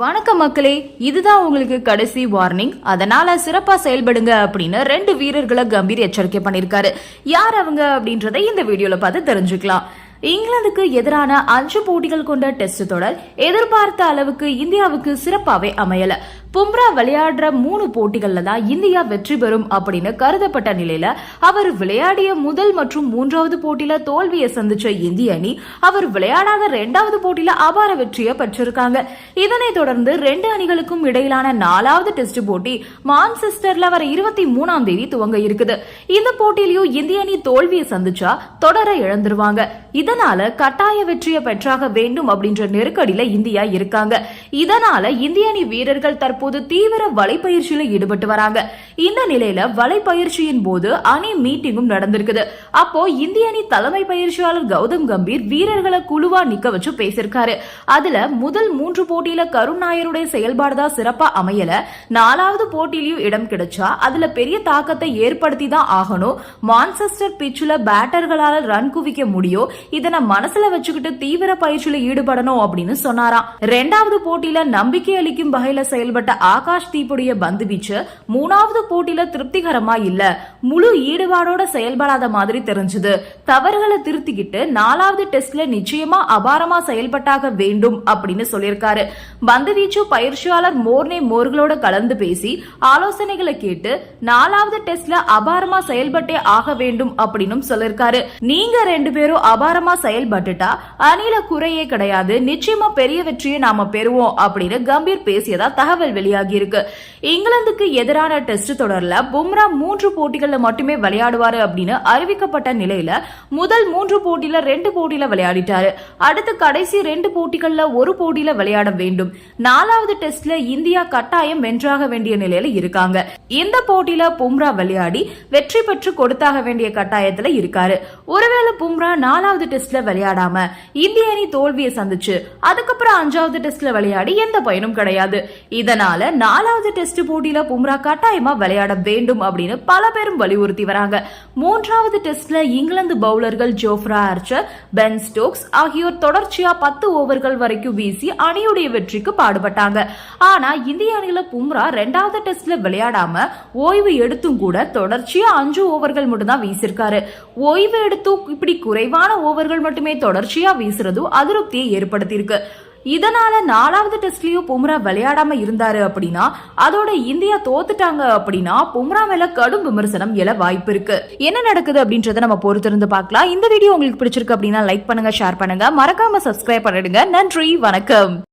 வணக்கம் மக்களே இதுதான் உங்களுக்கு கடைசி வார்னிங் அதனால சிறப்பா செயல்படுங்க அப்படின்னு ரெண்டு வீரர்களை கம்பீர் எச்சரிக்கை பண்ணிருக்காரு. யார் அவங்க அப்படின்றத இந்த வீடியோல பார்த்து தெரிஞ்சுக்கலாம். இங்கிலாந்துக்கு எதிரான அஞ்சு போட்டிகள் கொண்ட டெஸ்ட் தொடர் எதிர்பார்த்த அளவுக்கு இந்தியாவுக்கு சிறப்பாவே அமையல. பும்ரா விளையாடுற மூணு போட்டிகள்ல தான் இந்தியா வெற்றி பெறும் அப்படின்னு கருதப்பட்ட நிலையில அவர் விளையாடிய முதல் மற்றும் மூன்றாவது போட்டியில தோல்வியை சந்திச்ச இந்திய அணி அவர் விளையாடாத ரெண்டாவது போட்டியில அபார வெற்றியை பெற்றிருக்காங்க. இதனைத் தொடர்ந்து ரெண்டு அணிகளுக்கும் இடையிலான நாலாவது டெஸ்ட் போட்டி மான்செஸ்டர்ல வர இருபத்தி மூணாம் தேதி துவங்க இருக்குது. இந்த போட்டியிலையும் இந்திய அணி தோல்வியை சந்திச்சா தொடர இழந்துருவாங்க. இதனால கட்டாய வெற்றியை பெற்றாக வேண்டும் அப்படின்ற நெருக்கடியில இந்தியா இருக்காங்க. இதனால இந்திய அணி வீரர்கள் தற்போது தற்போது தீவிர வலைப்பயிற்சியில ஈடுபட்டு வராங்க. இந்த நிலையில வலைப்பயிற்சியின் போது அணி மீட்டிங்கும் நடந்திருக்குது. அப்போ இந்திய அணி தலைமை பயிற்சியாளர் கௌதம் கம்பீர் வீரர்களை குழுவா நிக்க வச்சு பேசியிருக்காரு. அதுல முதல் மூன்று போட்டியில கருண் நாயருடைய செயல்பாடு தான் சிறப்பா அமையல. நாலாவது போட்டியிலயும் இடம் கிடைச்சா அதுல பெரிய தாக்கத்தை ஏற்படுத்தி தான் ஆகணும். மான்செஸ்டர் பிச்சுல பேட்டர்களால ரன் குவிக்க முடியும் இதனை மனசுல வச்சுக்கிட்டு தீவிர பயிற்சியில ஈடுபடணும் அப்படின்னு சொன்னாராம். ரெண்டாவது போட்டியில நம்பிக்கை அளிக்கும் வகையில செயல்பட்ட ஆகாஷ் தீப்புடைய பந்து வீச்சு மூணாவது போட்டியில திருப்திகரமா இல்ல. முழு ஈடுபாடோட செயல்படாத மாதிரி தெரிஞ்சது. தவறுகளை திருத்திக்கிட்டு நாலாவது டெஸ்ட்ல நிச்சயமா அபாரமா செயல்பட்டாக வேண்டும் அப்படின்னு சொல்லியிருக்காரு. பந்து வீச்சு பயிற்சியாளர் மோர்னே மோர்களோட கலந்து பேசி ஆலோசனைகளை கேட்டு நாலாவது டெஸ்ட்ல அபாரமா செயல்பட்டே ஆக வேண்டும் அப்படின்னு சொல்லிருக்காரு நீங்க ரெண்டு பேரும் அபாரமா செயல்பட்டுட்டா அணில குறையே கிடையாது. நிச்சயமா பெரிய வெற்றியை நாம பெறுவோம் அப்படின்னு கம்பீர் பேசியதா தகவல் வெளியாகியிருக்கு. இங்கிலாந்துக்கு எதிரான டெஸ்ட் தொடர்ல பும்ரா மூன்று போட்டிகளில் மட்டுமே விளையாடுவாரு அப்படின்னு அறிவிக்கப்பட்ட நிலையில முதல் மூன்று போட்டியில ரெண்டு போட்டியில விளையாடிட்டாரு. அடுத்து கடைசி ரெண்டு போட்டிகள்ல ஒரு போட்டியில விளையாட வேண்டும். நாலாவது டெஸ்ட்ல இந்தியா கட்டாயம் வென்றாக வேண்டிய நிலையில இருக்காங்க. இந்த போட்டியில பும்ரா விளையாடி வெற்றி பெற்று கொடுத்தாக வேண்டிய கட்டாயத்துல இருக்காரு. ஒருவேளை பும்ரா நாலாவது டெஸ்ட்ல விளையாடாம இந்திய அணி தோல்வியை சந்திச்சு அதுக்கப்புறம் அஞ்சாவது டெஸ்ட்ல விளையாடி எந்த பயனும் கிடையாது. இதனால நாலாவது டெஸ்ட் போட்டியில பும்ரா கட்டாயமா விளையாட வேண்டும் அப்படின்னு பல பேரும் வலியுறுத்தி வராங்க. மூன்றாவது டெஸ்ட்ல இங்கிலாந்து பவுலர்கள் ஜோஃப்ரா ஆர்ச்சர் பென் ஸ்டோக்ஸ் ஆகியோர் தொடர்ச்சியா பத்து ஓவர்கள் வரைக்கும் வீசி அணியுடைய வெற்றிக்கு பாடுபட்டாங்க. ஆனா இந்திய அணியில பும்ரா ரெண்டாவது டெஸ்ட்ல விளையாடாம ஓய்வு எடுத்தும் கூட தொடர்ச்சியா அஞ்சு ஓவர்கள் மட்டும் தான் வீசிருக்காரு. ஓய்வு எடுத்தும் இப்படி குறைவான ஓவர்கள் மட்டுமே தொடர்ச்சியா வீசுறதும் அதிருப்தியை ஏற்படுத்தியிருக்கு. இதனால நாலாவது டெஸ்ட்லயும் பும்ரா விளையாடாம இருந்தாரு அப்படின்னா அதோட இந்தியா தோத்துட்டாங்க அப்படின்னா பும்ரா மேல கடும் விமர்சனம் எழ வாய்ப்பு இருக்கு. என்ன நடக்குது அப்படின்றத நம்ம பொறுத்திருந்து பார்க்கலாம். இந்த வீடியோ உங்களுக்கு பிடிச்சிருக்கு அப்படின்னா லைக் பண்ணுங்க ஷேர் பண்ணுங்க. மறக்காம சப்ஸ்கிரைப் பண்ணிடுங்க. நன்றி வணக்கம்.